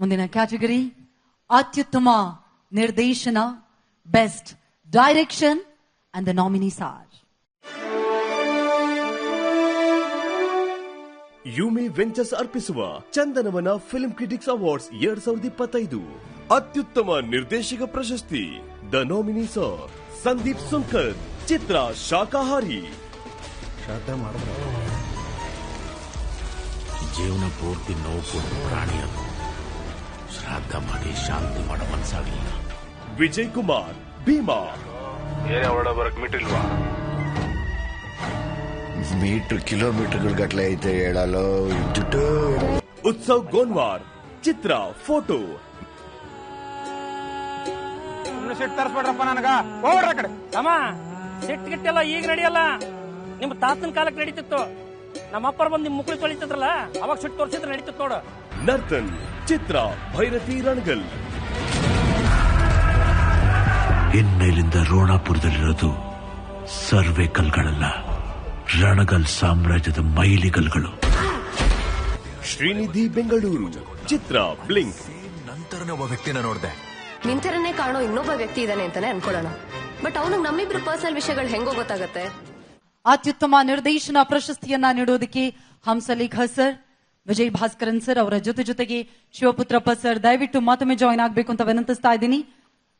ಮುಂದಿನ ಕ್ಯಾಟಗರಿ ಅತ್ಯುತ್ತಮ ನಿರ್ದೇಶನ best direction and the nominee are Yumi Ventures ಅರ್ಪಿಸುವ ಚಂದನವನ ಫಿಲ್ಮ್ ಕ್ರಿಟಿಕ್ಸ್ ಅವಾರ್ಡ್ಸ್ ಎರಡ್ ಸಾವಿರದ ಇಪ್ಪತ್ತೈದು. ಅತ್ಯುತ್ತಮ ನಿರ್ದೇಶಕ ಪ್ರಶಸ್ತಿ the nominee sir Sandeep Sunkar ಚಿತ್ರ ಶಾಕಾಹಾರಿ ಜೀವನ ಪೂರ್ತಿ ನೋವು ಪ್ರಾಣಿಯನ್ನು ಶ್ರಾದ್ದ ಮಾಡಿ ಶಾಂತಿ ಮಾಡೋ ಮನಸ್ಸಾಗಲಿಲ್ಲ. ವಿಜಯ್ ಕುಮಾರ್ ಭೀಮಾ. ಏನೇ ಹೊರಡ ಬರಕ್ ಮಿಟ್ಟಿಲ್ವಾ ಮೀಟರ್ ಕಿಲೋಮೀಟರ್ ಗಟ್ಲೆ ಐತೆ ಹೇಳಲು ಇದ್ದುಟ್ಟು. ಉತ್ಸವ್ ಗೋನ್ವಾರ್ ಚಿತ್ರ ಫೋಟೋ ಸಿಟ್ ತರ್ಸ್ಬೇಡ್ರಪ್ಪ ನನಗ. ಹೋಗ್ರ ಕಡೆ. ಅಮ್ಮ ಸಿಟ್ ಗಿಟ್ಟೆಲ್ಲ ಈಗ ನಡೆಯಲ್ಲ ನಿಮ್ಮ ತಾತನ ಕಾಲಕ್ಕೆ ನಡೀತಿತ್ತು. ನಮ್ಮ ಅಪ್ಪರ ಬಂದು ನಿಮ್ಮ ಮುಕ್ಳು ತೊಳಿತಿದ್ರಲ್ಲ ಅವಾಗ ಸಿಟ್ ತೋರಿಸಿದ್ರೆ ನಡೀತಿತ್ತು ನೋಡು. ನರ್ತನ್ ಚಿತ್ರ ಭೈರತಿ ರಣಗಲ್. ಇನ್ಮೇಲಿಂದ ರೋಣಾಪುರದಲ್ಲಿರೋದು ಸರ್ವೆ ಕಲ್ಗಳಲ್ಲ ರಣಗಲ್ ಸಾಮ್ರಾಜ್ಯದ ಮೈಲಿಗಲ್ಗಳು ಶ್ರೀನಿಧಿ ಬೆಂಗಳೂರು ಚಿತ್ರ ಬ್ಲಿಂಕ್. ನಂತರನೇ ಒಬ್ಬ ವ್ಯಕ್ತಿನ ನೋಡಿದೆ. ನಿಂತರನೇ ಕಾಣೋ ಇನ್ನೊಬ್ಬ ವ್ಯಕ್ತಿ ಇದ್ದಾನೆ ಅಂತಾನೆ ಅನ್ಕೊಳ್ಳೋಣ. ಬಟ್ ಅವನಿಗೆ ನಮ್ಮಿಬ್ರು ಪರ್ಸನಲ್ ವಿಷಯಗಳು ಹೆಂಗೋ ಗೊತ್ತಾಗತ್ತೆ. ಅತ್ಯುತ್ತಮ ನಿರ್ದೇಶನ ಪ್ರಶಸ್ತಿಯನ್ನ ನೀಡೋದಕ್ಕೆ ಹಂಸಲೇಖ ಸರ್ ವಿಜಯ್ ಭಾಸ್ಕರನ್ ಸರ್ ಅವರ ಜೊತೆ ಜೊತೆಗೆ ಶಿವಪುತ್ರಪ್ಪ ಸರ್, ದಯವಿಟ್ಟು ಮತ್ತೊಮ್ಮೆ ಜಾಯಿನ್ ಆಗಬೇಕು ಅಂತ ವಿನಂತಿಸ್ತಾ ಇದ್ದೀನಿ.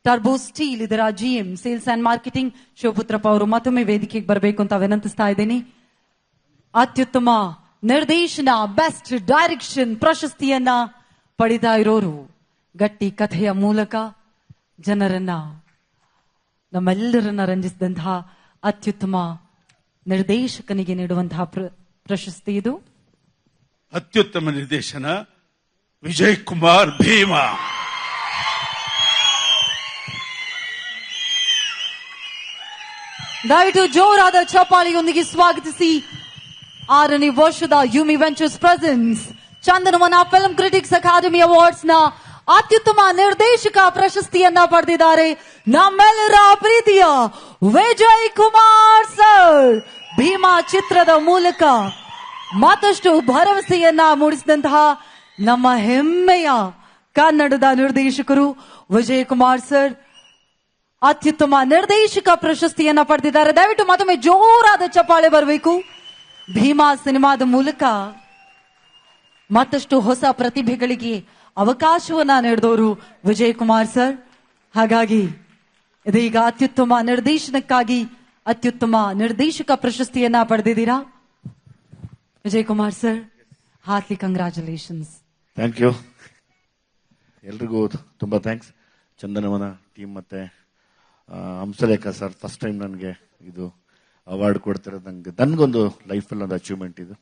ಟರ್ಬೋ ಸ್ಟೀಲ್ ಇದರ GM sales and marketing Shivaputrappa ಅವರು ಮತ್ತೊಮ್ಮೆ ವೇದಿಕೆಗೆ ಬರಬೇಕು ಅಂತ ವಿನಂತಿಸ್ತಾ ಇದ್ದೀನಿ. ಅತ್ಯುತ್ತಮ ನಿರ್ದೇಶನ ಬೆಸ್ಟ್ ಡೈರೆಕ್ಷನ್ ಪ್ರಶಸ್ತಿಯನ್ನ ಪಡೆದ ಇರೋರು ಗಟ್ಟಿ ಕಥೆಯ ಮೂಲಕ ಜನರನ್ನ, ನಮ್ಮೆಲ್ಲರನ್ನ ರಂಜಿಸಿದಂತಹ ಅತ್ಯುತ್ತಮ ನಿರ್ದೇಶಕನಿಗೆ ನೀಡುವಂತಹ ಪ್ರ- ಪ್ರಶಸ್ತಿ ಇದು. ಅತ್ಯುತ್ತಮ ನಿರ್ದೇಶನ ವಿಜಯ್ ಕುಮಾರ್ ಭೀಮಾ. ದಯವಿಟ್ಟು ಜೋರಾದ ಚಪ್ಪಾಳಿಯೊಂದಿಗೆ ಸ್ವಾಗತಿಸಿ ಆರನೇ ವರ್ಷದ Yumi Ventures presents Chandanavana film critics academy ಅವಾರ್ಡ್ಸ್ನ ಅತ್ಯುತ್ತಮ ನಿರ್ದೇಶಕ ಪ್ರಶಸ್ತಿಯನ್ನ ಪಡೆದಿದ್ದಾರೆ. ನಮ್ಮೆಲ್ಲರ ಪ್ರೀತಿಯ ವಿಜಯ್ ಕುಮಾರ್ ಸರ್. ಭೀಮಾ ಚಿತ್ರದ ಮೂಲಕ ಮತ್ತಷ್ಟು ಭರವಸೆಯನ್ನ ಮೂಡಿಸಿದಂತಹ ನಮ್ಮ ಹೆಮ್ಮೆಯ ಕನ್ನಡದ ನಿರ್ದೇಶಕರು ವಿಜಯ್ ಕುಮಾರ್ ಸರ್, ಅತ್ಯುತ್ತಮ ನಿರ್ದೇಶಕ ಪ್ರಶಸ್ತಿಯನ್ನ ಪಡೆದಿದ್ದಾರೆ. ದಯವಿಟ್ಟು ಮತ್ತೊಮ್ಮೆ ಜೋರಾದ ಚಪ್ಪಾಳೆ ಬರಬೇಕು. ಭೀಮಾ ಸಿನಿಮಾದ ಮೂಲಕ ಮತ್ತಷ್ಟು ಹೊಸ ಪ್ರತಿಭೆಗಳಿಗೆ ಅವಕಾಶವನ್ನ ನೀಡಿದವರು ವಿಜಯ್ ಕುಮಾರ್ ಸರ್. ಹಾಗಾಗಿ ಇದೀಗ ಅತ್ಯುತ್ತಮ ನಿರ್ದೇಶನಕ್ಕಾಗಿ ಅತ್ಯುತ್ತಮ ನಿರ್ದೇಶಕ ಪ್ರಶಸ್ತಿಯನ್ನ ಪಡೆದಿದ್ದೀರಾ? Vijay Kumar sir, heartly congratulations thank you ಎಲ್ರಿಗೂ ತುಂಬ ಥ್ಯಾಂಕ್ಸ್ ಚಂದನವನ ಟೀಮ್ ಮತ್ತೆ ಹಂಸಲೇಖ ಸರ್ ಫಸ್ಟ್ ಟೈಮ್ ನನಗೆ ಇದು ಅವಾರ್ಡ್ ಕೊಡ್ತಿರೋದು ನನಗೆ ನನಗೊಂದು ಲೈಫಲ್ಲಿ ಒಂದು ಅಚೀವ್ಮೆಂಟ್ ಇದು.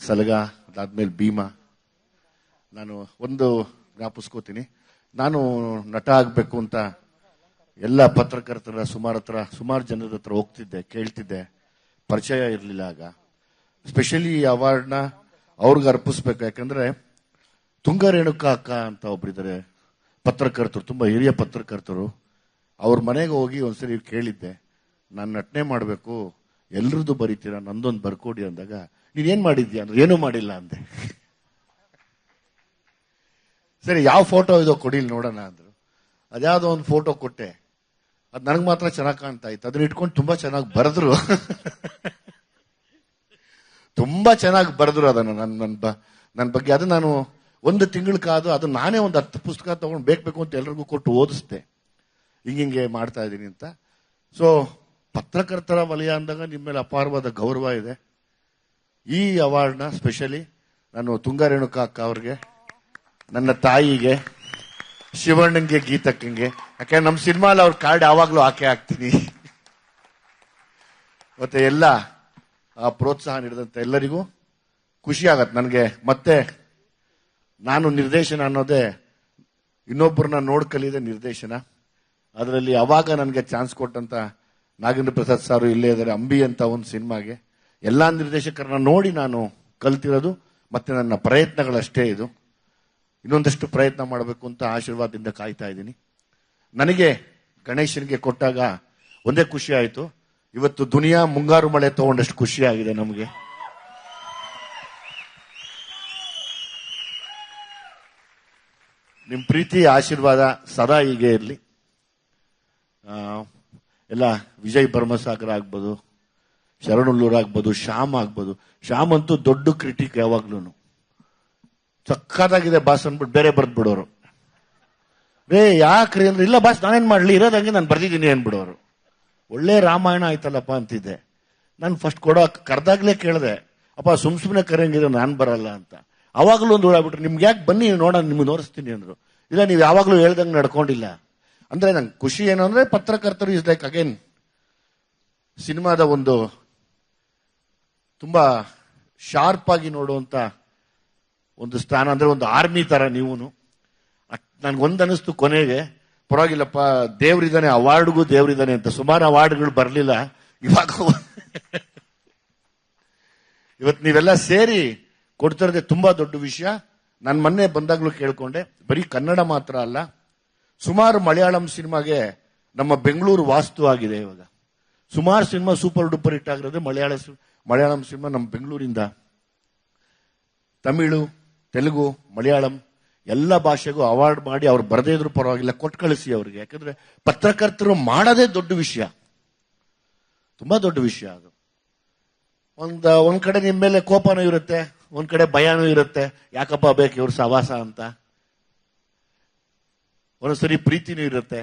ಸಲಗ ಅದಾದ್ಮೇಲೆ ಭೀಮಾ. ನಾನು ಒಂದು ಜ್ಞಾಪಿಸ್ಕೋತೀನಿ. ನಾನು ನಟ ಆಗಬೇಕು ಅಂತ ಎಲ್ಲ ಪತ್ರಕರ್ತರ ಸುಮಾರು ಹತ್ರ, ಸುಮಾರು ಜನರ ಹತ್ರ ಹೋಗ್ತಿದ್ದೆ, ಕೇಳ್ತಿದ್ದೆ. ಪರಿಚಯ ಇರಲಿಲ್ಲ ಆಗ. ಸ್ಪೆಷಲಿ ಈ ಅವಾರ್ಡ್ನ ಅವ್ರಿಗೆ ಅರ್ಪಿಸ್ಬೇಕು. ಯಾಕಂದ್ರೆ ತುಂಗ ರೇಣುಕಾ ಅಕ್ಕ ಅಂತ ಒಬ್ಬರಿದ್ದಾರೆ ಪತ್ರಕರ್ತರು, ತುಂಬಾ ಹಿರಿಯ ಪತ್ರಕರ್ತರು. ಅವ್ರ ಮನೆಗೆ ಹೋಗಿ ಒಂದ್ಸರಿ ಕೇಳಿದ್ದೆ. ನಾನು ನಟನೆ ಮಾಡಬೇಕು. ಎಲ್ರದ್ದು ಬರೀತೀರಾ? ನಂದೊಂದು ಬರ್ಕೊಡಿ ಅಂದಾಗ ನೀನೇನ್ ಮಾಡಿದ್ಯಾ? ಅಂದ್ರೆ, ಏನೂ ಮಾಡಿಲ್ಲ ಅಂದೆ. ಸರಿ, ಯಾವ ಫೋಟೋ ಇದೋ ಕೊಡಿ ಇಲ್ಲಿ ನೋಡೋಣ ಅಂದ್ರು. ಅದ್ಯಾವುದೋ ಒಂದು ಫೋಟೋ ಕೊಟ್ಟೆ. ಅದು ನನಗೆ ಮಾತ್ರ ಚೆನ್ನಾಗಿ ಕಾಣ್ತಾ ಇತ್ತು. ಅದನ್ನ ಇಟ್ಕೊಂಡು ತುಂಬಾ ಚೆನ್ನಾಗಿ ಬರೆದ್ರು. ತುಂಬಾ ಚೆನ್ನಾಗಿ ಬರೆದ್ರು ಅದನ್ನು ನನ್ನ ನನ್ನ ನನ್ನ ಬಗ್ಗೆ. ಅದು ನಾನು ಒಂದು ತಿಂಗಳು ಕಾದು ಅದು ನಾನೇ ಒಂದು ಹತ್ತು ಪುಸ್ತಕ ತಗೊಂಡು ಬೇಕು ಬೇಕು ಅಂತ ಎಲ್ರಿಗೂ ಕೊಟ್ಟು ಓದಿಸ್ದೆ. ಹಿಂಗಿಂಗೆ ಮಾಡ್ತಾ ಇದ್ದೀನಿ ಅಂತ. ಸೊ ಪತ್ರಕರ್ತರ ವಲಯ ಅಂದಾಗ ನಿಮ್ಮ ಮೇಲೆ ಅಪಾರವಾದ ಗೌರವ ಇದೆ. ಈ ಅವಾರ್ಡ್ನ ಸ್ಪೆಷಲಿ ನಾನು ತುಂಗ ರೇಣುಕಾ ಅಕ್ಕ ಅವ್ರಿಗೆ, ನನ್ನ ತಾಯಿಗೆ, ಶಿವಣ್ಣಂಗೆ, ಗೀತಕ್ಕಂಗೆ. ಯಾಕಂದ್ರೆ ನಮ್ಮ ಸಿನಿಮಾಲಿ ಅವ್ರ ಕಾರ್ಡ್ ಯಾವಾಗಲೂ ಆಕೆ ಹಾಕ್ತೀನಿ. ಮತ್ತೆ ಎಲ್ಲ ಪ್ರೋತ್ಸಾಹ ನೀಡಿದಂತ ಎಲ್ಲರಿಗೂ ಖುಷಿ ಆಗತ್ತೆ ನನಗೆ. ಮತ್ತೆ ನಾನು ನಿರ್ದೇಶನ ಅನ್ನೋದೇ ಇನ್ನೊಬ್ಬರನ್ನ ನೋಡ್ ಕಲಿಯದೆ ನಿರ್ದೇಶನ. ಅದರಲ್ಲಿ ಅವಾಗ ನನಗೆ ಚಾನ್ಸ್ ಕೊಟ್ಟಂತ ನಾಗೇಂದ್ರ ಪ್ರಸಾದ್ ಸಾರು ಇಲ್ಲೇ ಇದ್ದಾರೆ, ಅಂಬಿ ಅಂತ ಒಂದು ಸಿನಿಮಾಗೆ. ಎಲ್ಲಾ ನಿರ್ದೇಶಕರನ್ನ ನೋಡಿ ನಾನು ಕಲ್ತಿರೋದು, ಮತ್ತೆ ನನ್ನ ಪ್ರಯತ್ನಗಳಷ್ಟೇ ಇದು. ಇನ್ನೊಂದಷ್ಟು ಪ್ರಯತ್ನ ಮಾಡಬೇಕು ಅಂತ ಆಶೀರ್ವಾದದಿಂದ ಕಾಯ್ತಾ ಇದ್ದೀನಿ. ನನಗೆ ಗಣೇಶನಿಗೆ ಕೊಟ್ಟಾಗ ಒಂದೇ ಖುಷಿ ಆಯಿತು. ಇವತ್ತು ದುನಿಯಾ ಮುಂಗಾರು ಮಳೆ ತಗೊಂಡಷ್ಟು ಖುಷಿ ಆಗಿದೆ ನಮಗೆ. ನಿಮ್ಮ ಪ್ರೀತಿ, ಆಶೀರ್ವಾದ ಸದಾ ಹೀಗೆ ಇರಲಿ. ಎಲ್ಲ ವಿಜಯ್ ಭರ್ಮಸಾಗರ ಆಗ್ಬೋದು, ಶರಣುಲ್ಲೂರ್ ಆಗ್ಬೋದು, ಶ್ಯಾಮ್ ಆಗ್ಬೋದು. ಶ್ಯಾಮ್ ಅಂತೂ ದೊಡ್ಡ ಕ್ರಿಟಿಕ್ ಯಾವಾಗ್ಲೂ ಸಕ್ಕತ್ತಾಗಿದೆ ಬಾಸ್ ಅಂದ್ಬಿಟ್ಟು ಬೇರೆ ಬರ್ದ್ ಬಿಡೋರು ರೇ ಯಾಕ್ರಿ ಅಂದ್ರೆ, ಇಲ್ಲ ಬಾಸ್, ನಾನೇನ್ ಮಾಡ್ಲಿ? ಇರೋದಂಗೆ ನಾನು ಬರ್ದಿದ್ದೀನಿ ಅನ್ಬಿಡೋರು ಒಳ್ಳೆ ರಾಮಾಯಣ ಆಯ್ತಲ್ಲಪ್ಪ ಅಂತಿದ್ದೆ. ನಾನು ಫಸ್ಟ್ ಕೊಡೋ ಕರೆದಾಗ್ಲೇ ಕೇಳಿದೆ, ಅಪ್ಪ, ಸುಮ್ ಸುಮ್ಮನೆ ಕರೆಯಂಗಿದ್ರೆ ನಾನು ಬರಲ್ಲ ಅಂತ. ಅವಾಗಲೂ ಒಂದು ಹುಳಾಬಿಟ್ರು ನಿಮ್ಗೆ ಯಾಕೆ ಬನ್ನಿ, ನೋಡೋಣ, ನಿಮ್ಗೆ ತೋರಿಸ್ತೀನಿ ಅಂದ್ರು. ಇಲ್ಲ, ನೀವು ಯಾವಾಗಲೂ ಹೇಳ್ದಂಗೆ ನಡ್ಕೊಂಡಿಲ್ಲ. ಅಂದ್ರೆ ನಂಗೆ ಖುಷಿ ಏನು ಅಂದ್ರೆ ಪತ್ರಕರ್ತರು ಇಸ್ ಲೈಕ್ ಅಗೇನ್ ಸಿನಿಮಾದ ಒಂದು ತುಂಬಾ ಶಾರ್ಪ್ ಆಗಿ ನೋಡುವಂತ ಒಂದು ಸ್ಥಾನ ಅಂದ್ರೆ ಒಂದು ಆರ್ಮಿ ತರ ನೀವು ನನ್ಗೊಂದು ಅನಿಸ್ತು ಕೊನೆಗೆ ಪರವಾಗಿಲ್ಲಪ್ಪ, ದೇವ್ರಿದ್ದಾನೆ, ಅವಾರ್ಡ್ಗೂ ದೇವ್ರಿದ್ದಾನೆ ಅಂತ. ಸುಮಾರು ಅವಾರ್ಡ್ಗಳು ಬರಲಿಲ್ಲ. ಇವಾಗ ಇವತ್ತು ನೀವೆಲ್ಲ ಸೇರಿ ಕೊಡ್ತಿರೋದೆ ತುಂಬಾ ದೊಡ್ಡ ವಿಷಯ. ನಾನು ಮೊನ್ನೆ ಬಂದಾಗ್ಲೂ ಕೇಳ್ಕೊಂಡೆ. ಬರೀ ಕನ್ನಡ ಮಾತ್ರ ಅಲ್ಲ, ಸುಮಾರು ಮಲಯಾಳಂ ಸಿನಿಮಾಗೆ ನಮ್ಮ ಬೆಂಗಳೂರು ವಾಸ್ತು ಆಗಿದೆ ಇವಾಗ. ಸುಮಾರು ಸಿನಿಮಾ ಸೂಪರ್ ಡೂಪರ್ ಹಿಟ್ ಆಗಿರೋದು ಮಲಯಾಳ ಮಲಯಾಳಂ ಸಿನಿಮಾ ನಮ್ಮ ಬೆಂಗಳೂರಿಂದ. ತಮಿಳು, ತೆಲುಗು, ಮಲಯಾಳಂ. ಎಲ್ಲ ಭಾಷೆಗೂ ಅವಾರ್ಡ್ ಮಾಡಿ ಅವ್ರು ಬರದೇ ಇದ್ರು ಪರವಾಗಿಲ್ಲ ಕೊಟ್ಟು ಕಳಿಸಿ ಅವ್ರಿಗೆ. ಯಾಕಂದ್ರೆ ಪತ್ರಕರ್ತರು ಮಾಡೋದೇ ದೊಡ್ಡ ವಿಷಯ. ತುಂಬಾ ದೊಡ್ಡ ವಿಷಯ ಅದು. ಒಂದ್ ಒಂದ್ ಕಡೆ ನಿಮ್ಮ ಮೇಲೆ ಕೋಪನೂ ಇರುತ್ತೆ, ಒಂದ್ ಕಡೆ ಭಯನೂ ಇರುತ್ತೆ. ಯಾಕಪ್ಪ ಬೇಕು ಇವ್ರ ಸವಾಸ ಅಂತ? ಒಂದೊಂದ್ಸರಿ ಪ್ರೀತಿನೂ ಇರುತ್ತೆ.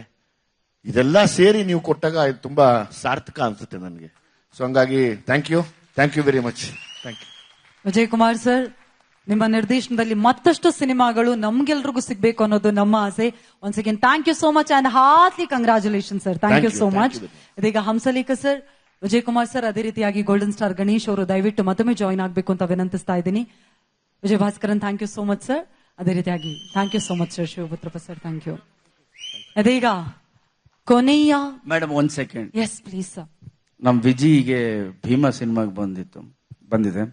ಇದೆಲ್ಲ ಸೇರಿ ನೀವು ಕೊಟ್ಟಾಗ ಇದು ತುಂಬಾ ಸಾರ್ಥಕ ಅನ್ಸುತ್ತೆ ನನಗೆ. ಸೊ ಹಂಗಾಗಿ thank you thank you very much thank you Ajay Kumar sir ನಿಮ್ಮ ನಿರ್ದೇಶನದಲ್ಲಿ ಮತ್ತಷ್ಟು ಸಿನಿಮಾಗಳು ನಮ್ಗೆಲ್ರಿಗೂ ಸಿಗ್ಬೇಕು ಅನ್ನೋದು ನಮ್ಮ ಆಸೆ. Once again thank you so much and heartly congratulation sir thank Thank you you, so much. ಇದೀಗ ಹಂಸಲೇಖ ಸರ್ ವಿಜಯ್ ಕುಮಾರ್ ಸರ್ ಅದೇ ರೀತಿಯಾಗಿ ಗೋಲ್ಡನ್ ಸ್ಟಾರ್ ಗಣೇಶ್ ಅವರು ದಯವಿಟ್ಟು ಮತ್ತೊಮ್ಮೆ ಜಾಯಿನ್ ಆಗಬೇಕು ಅಂತ ವಿನಂತಿಸ್ತಾ ಇದ್ದೀನಿ. Vijay Bhaskaran thank you so much sir ಅದೇ ರೀತಿಯಾಗಿ thank you so much sir Shivaputrappa sir thank you ಅದೀಗ ಕೊನೆಯ ಮೇಡಮ್ ಒಂದ್ ಸೆಕೆಂಡ್ ಎಸ್ ಪ್ಲೀಸ್ ಸರ್ ನಮ್ ವಿಜಿಗೆ ಭೀಮಾ ಸಿನಿಮಾಗೆ ಬಂದಿತ್ತು ಬಂದಿದೆ.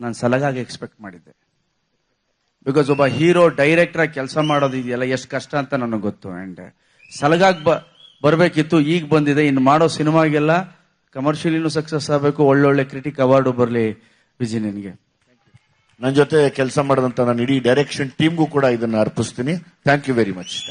ನಾನು ಸಲಗಾಗಿ ಎಕ್ಸ್ಪೆಕ್ಟ್ ಮಾಡಿದ್ದೆ. ಬಿಕಾಸ್ ಒಬ್ಬ ಹೀರೋ ಡೈರೆಕ್ಟರ್ ಆಗಿ ಕೆಲಸ ಮಾಡೋದು ಇದೆಯಲ್ಲ, ಎಷ್ಟು ಕಷ್ಟ ಅಂತ ನನಗೆ ಗೊತ್ತು. ಅಂಡ್ ಸಲಗಾಗಿ ಬ, ಬರಬೇಕಿತ್ತು, ಈಗ ಬಂದಿದೆ. ಇನ್ನು ಮಾಡೋ ಸಿನಿಮಾಗೆಲ್ಲ ಕಮರ್ಷಿಯಲಿನೂ ಸಕ್ಸಸ್ ಆಗಬೇಕು. ಒಳ್ಳೊಳ್ಳೆ ಕ್ರಿಟಿಕ್ ಅವಾರ್ಡು ಬರಲಿ ವಿಜಿ ನಿನಗೆ. ನನ್ನ ಜೊತೆ ಕೆಲಸ ಮಾಡಿದಂತ ನನ್ನ ಇಡೀ ಡೈರೆಕ್ಷನ್ ಟೀಮ್ಗೂ ಕೂಡ ಇದನ್ನು ಅರ್ಪಿಸ್ತೀನಿ. Thank you very much